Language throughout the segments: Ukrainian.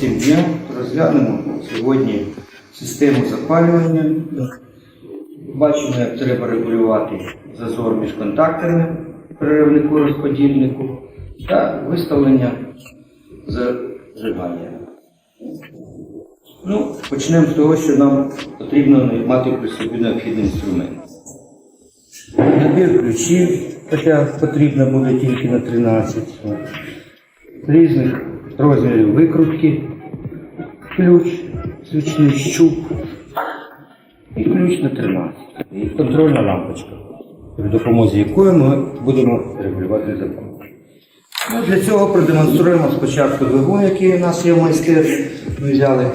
Доброго всім дня. Розглянемо сьогодні систему запалювання. Бачимо, як треба регулювати зазор між контакторами переривнику розподільнику та виставлення зажигання. Ну, почнемо з того, що нам потрібно мати при собі необхідний інструмент. Набір ключів, хоча потрібно буде тільки на 13 різних розмірів викрутки, ключ, свічний щуп і ключ на 13. І контрольна лампочка, при допомозі якої ми будемо регулювати запал. Ну, для цього продемонструємо спочатку двигун, який у нас є в майстерні. Ми взяли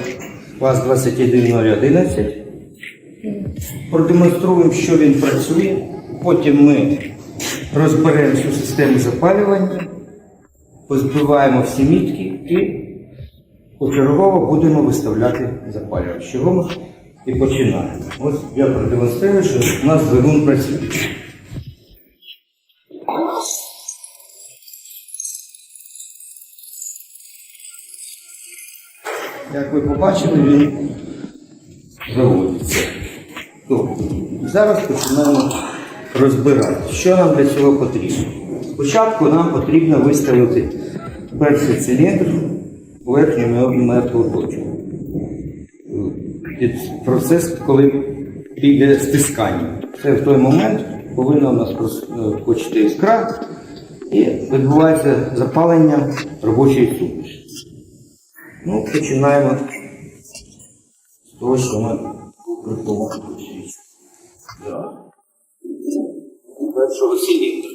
ВАЗ-21011. Продемонструємо, що він працює. Потім ми розберемо всю систему запалювання, позбиваємо всі мітки і почергово будемо виставляти запалювач. Чого ми і починаємо. Ось я продемонструю, що у нас двигун працює. Як ви побачили, він заводиться. Тобто, зараз починаємо розбирати, що нам для цього потрібно. Спочатку нам потрібно виставити перший циліндр верхню і мертву точку. Процес, коли піде стискання. Це в той момент повинна у нас прос- е, іскра і відбувається запалення робочої суміші. Ну, починаємо з того, що ми свічку. Першого циліндру.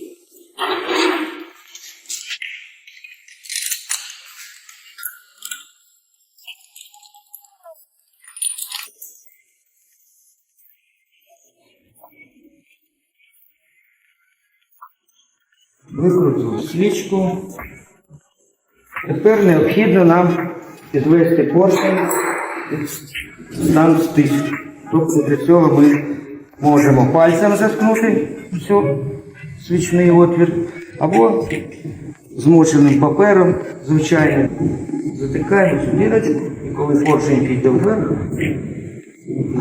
Викрутили свічку. Тепер необхідно нам підвести поршень в стан стиску. Тобто для цього ми можемо пальцем заткнути цю свічний отвір або змоченим папером, звичайно, затикаємо цю дірочку, і коли поршень піде вверх,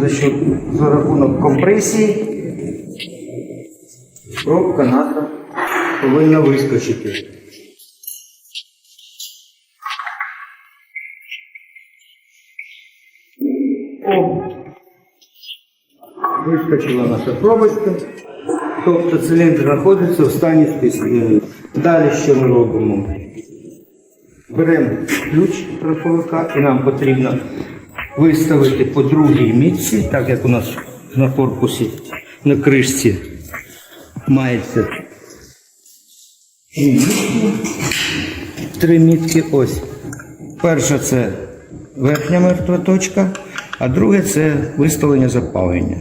за, що, за рахунок компресії, пробка наша повинна вискочити. О, вискочила наша пробочка. Тобто циліндр знаходиться в стані стиснення. Далі що ми робимо? Беремо ключ троховика і нам потрібно виставити по другій мітці, так як у нас на корпусі на кришці мається три мітки. Ось. Перша це верхня мертва точка, а друге це виставлення запалення.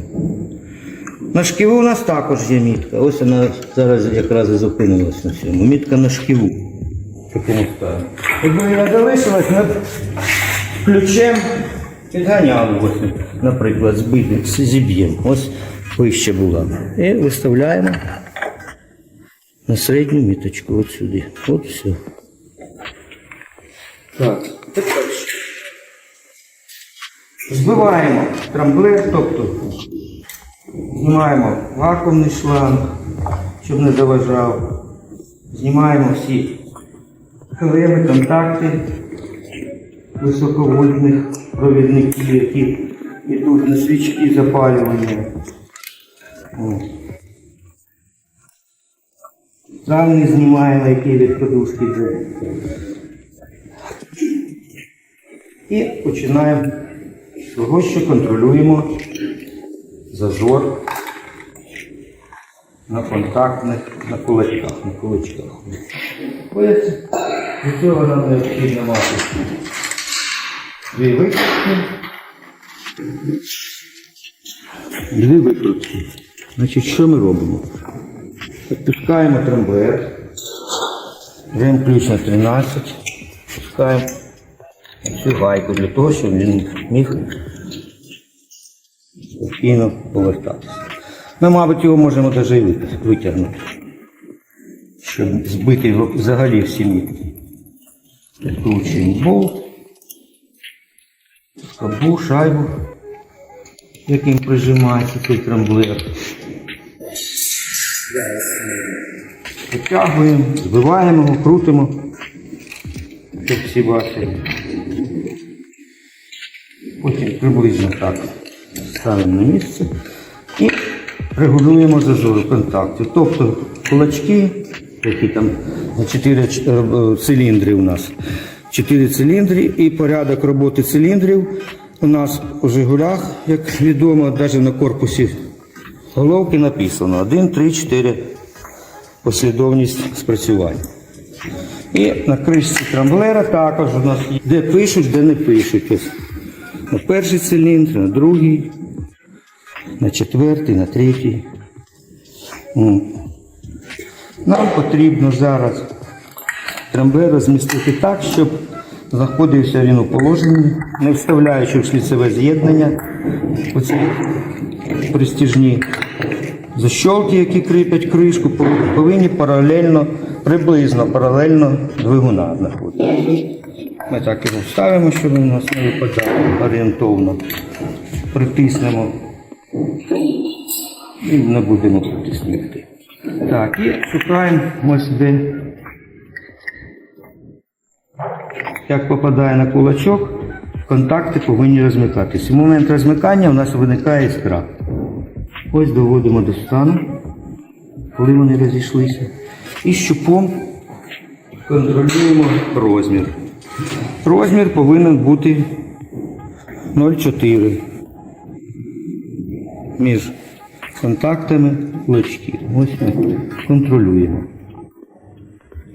На шківу у нас також є мітка. Ось вона зараз якраз і зупинилась на цьому. Мітка на шківу. Такому стані. Якби вона залишилась, ми б ключем підганяли, ось, наприклад, збити, зіб'ємо. Ось вище була. І виставляємо на середню міточку. От сюди. От все. Так, тепер. Збиваємо трамблер, тобто знімаємо вакуумний шланг, щоб не заважав. Знімаємо всі клеми, контакти високовольтних провідників, які йдуть на свічки запалювання. Дальні знімаємо, які від подушки йде. І починаємо з того, що контролюємо зазор на контактних, на кулачках, на кулачках. Для цього нам необхідно мати дві викрутки. Дві викрутки. Значить, що ми робимо? Відпускаємо трамблер, беремо ключ на 13, пускаємо цю гайку для того, щоб він міг спокійно повертатися. Ми, мабуть, його можемо навіть витягнути, щоб збити його взагалі всі мітки. Відкручуємо болт. скобу, шайбу, яким прижимається цей трамблер. Витягуємо, збиваємо крутимо, щоб всі бачили. Потім приблизно так ставимо на місце і регулюємо зазори контактів. Тобто кулачки, які там на 4 циліндри у нас. 4 циліндри і порядок роботи циліндрів у нас у Жигулях, як відомо, навіть на корпусі головки написано 1, 3, 4 послідовність спрацювання. І на кришці трамблера також у нас є, де пишуть, де не пишуть. На перший циліндр, на другий, на четвертий, на третій. Нам потрібно зараз трамблер розмістити так, щоб знаходився він у положенні, не вставляючи в шліцеве з'єднання оці пристіжні защолки, які кріпять кришку, повинні паралельно, приблизно паралельно двигуна знаходитися. Ми так його вставимо, щоб він у нас не випадав орієнтовно. Притиснемо і не будемо притиснути. Так, і шукаємо ось де. Як попадає на кулачок, контакти повинні розмикатися. В момент розмикання у нас виникає іскра. Ось доводимо до стану, коли вони розійшлися. І щупом контролюємо розмір. Розмір повинен бути 0,4 між контактами кулачків. Ось ми контролюємо.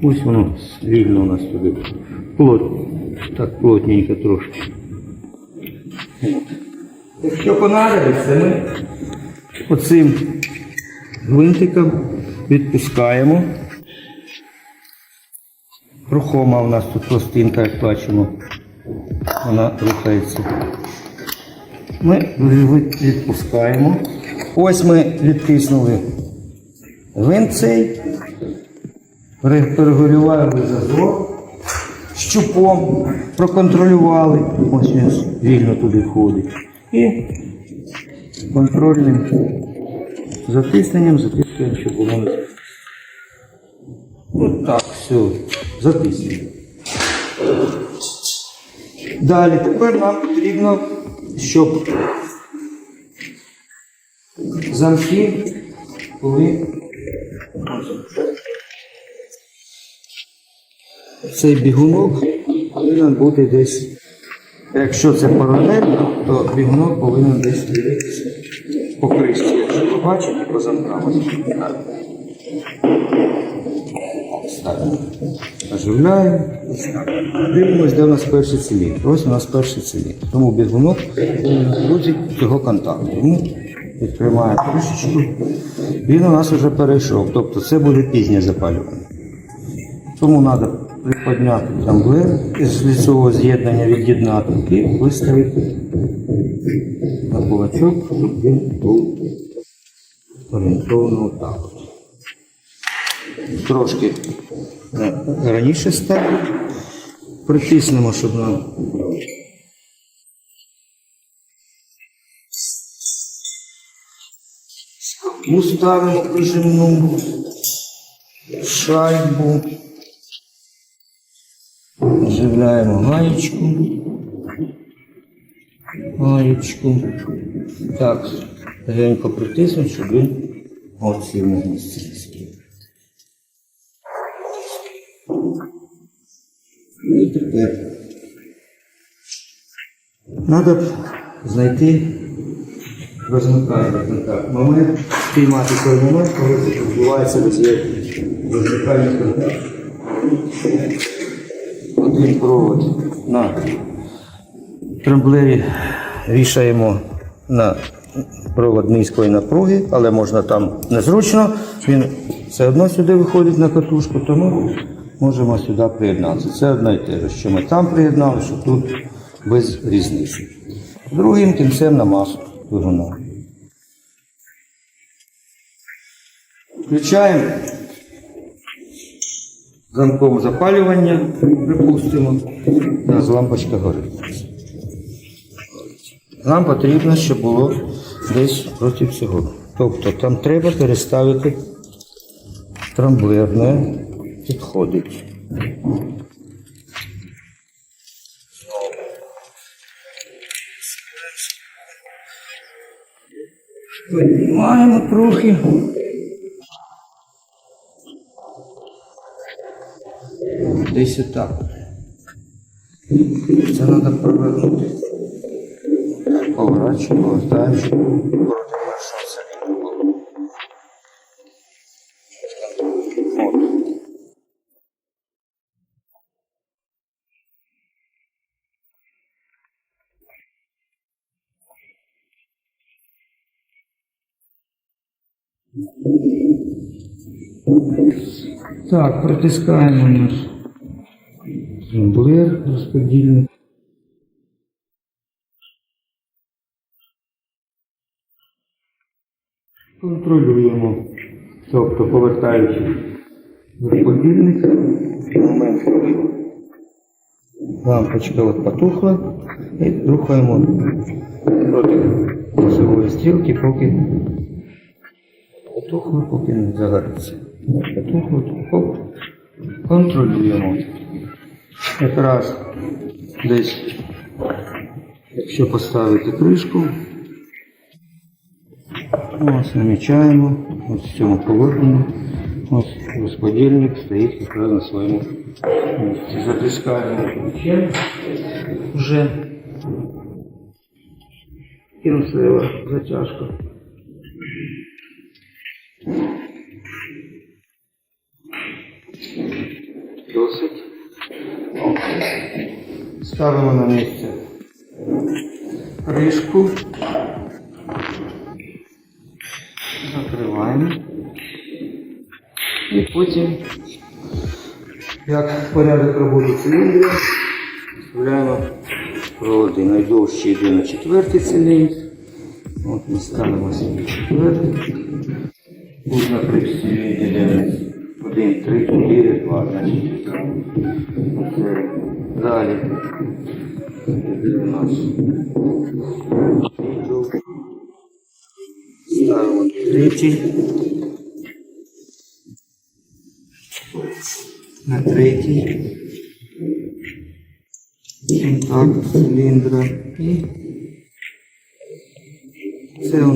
Ось воно вільно у нас туди. Плот, так плотненько трошки. От. Якщо понадобиться, ми оцим гвинтиком відпускаємо. Рухома у нас тут пластинка, як бачимо. Вона рухається. Ми відпускаємо. Ось ми відтиснули гвинт цей. Пере- Перегорювали зазор. Щупом проконтролювали. Ось він вільно туди входить. І контрольним затисненням затискуємо, щоб воно не От так, все, затиснемо. Далі, тепер нам потрібно, щоб замки були цей бігунок повинен бути десь. Якщо це паралельно, то бігунок повинен десь по кришці. Якщо ви бачите, по. Ставимо. Оживляємо. Дивимось, де у нас перший циліндр. Ось у нас перший циліндр. Тому бігунок бути цього контакту. Відкриваємо кришечку. Він у нас вже перейшов. Тобто це буде пізнє запалювання. Тому треба приподняти трамблер із ліцевого з'єднання від'єднати і виставити на кулачок, щоб він був орієнтовно отак. Трошки е, раніше ставимо. Притиснемо, щоб нам. Скобу ставимо прижимну шайбу. Оживляємо гаєчку. Гаєчку. Так, легенько притиснемо, щоб він от на місці. І тепер треба знайти розмикання контакт. Момент, спіймати той момент, коли відбувається розмикання контакту. Один провод на трамблері вішаємо на провод низької напруги, але можна там незручно. Він все одно сюди виходить на катушку, тому можемо сюди приєднатися. Це одне і те ж, що ми там приєднали, що тут без різниці. Другим кінцем на масу двигуна. Включаємо замком запалювання, припустимо, нас лампочка горить. нам потрібно, щоб було десь проти цього. Тобто там треба переставити трамблер, не підходить. Піднімаємо трохи. Десь отак. Це треба провернути. Поворачуємо, повертаючи проти першого циліндру. От. Так, протискаємо наш трамблер розподільник. Контролюємо. Тобто повертаючи розподільник, момент, лампочка от потухла, і рухаємо проти носової стрілки, поки потухло, поки не загориться. Потухло, оп, контролюємо. Якраз десь, якщо поставити кришку, ось намічаємо, ось в цьому положенні. Ось розподільник стоїть якраз на своєму місці. Затискаємо ще вже кінцева затяжка. Ставимо на місце кришку. Закриваємо. І потім, як порядок роботи циліндрів, вставляємо проводи. Найдовший йде на четвертий циліндр. От ми ставимо собі четвертий. Тут на кришці йде 1, 3, 4, 2, значить. Оце. Далі. Іде у нас відео. Ставимо третій. На третій. Так, циліндра. І це у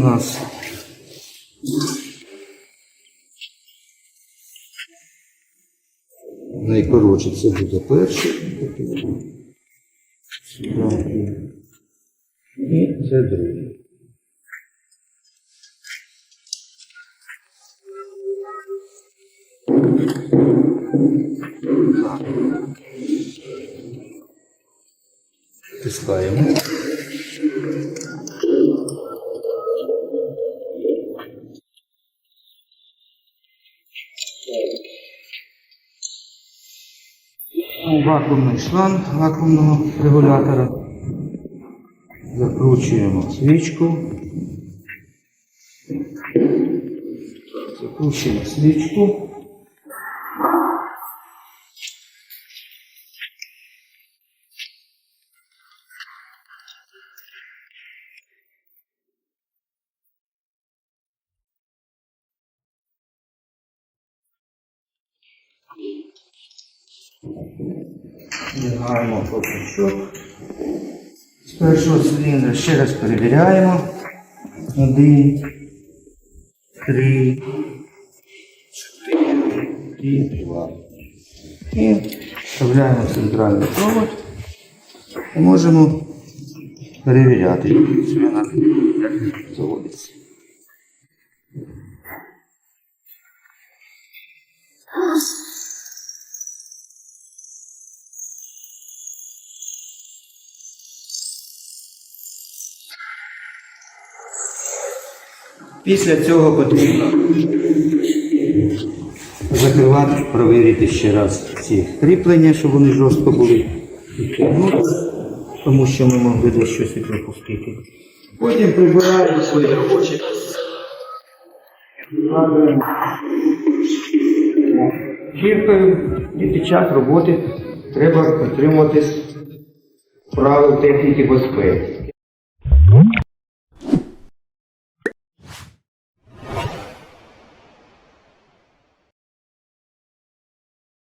найкоротше це буде перший. І це другий. Тискаємо. Вакуумний шланг вакуумного регулятора. Закручуємо свічку. Закручуємо свічку. Вдягаємо колпачок. З першого циліндра ще раз перевіряємо. Один, три, чотири і два. І вставляємо центральний провод. І можемо перевіряти, як він заводиться. Після цього потрібно закривати, провірити ще раз ці кріплення, щоб вони жорстко були. Тому що ми могли десь щось і пропустити. Потім прибираємо свої робочі. Гіркою і під час роботи треба дотримуватись правил техніки безпеки.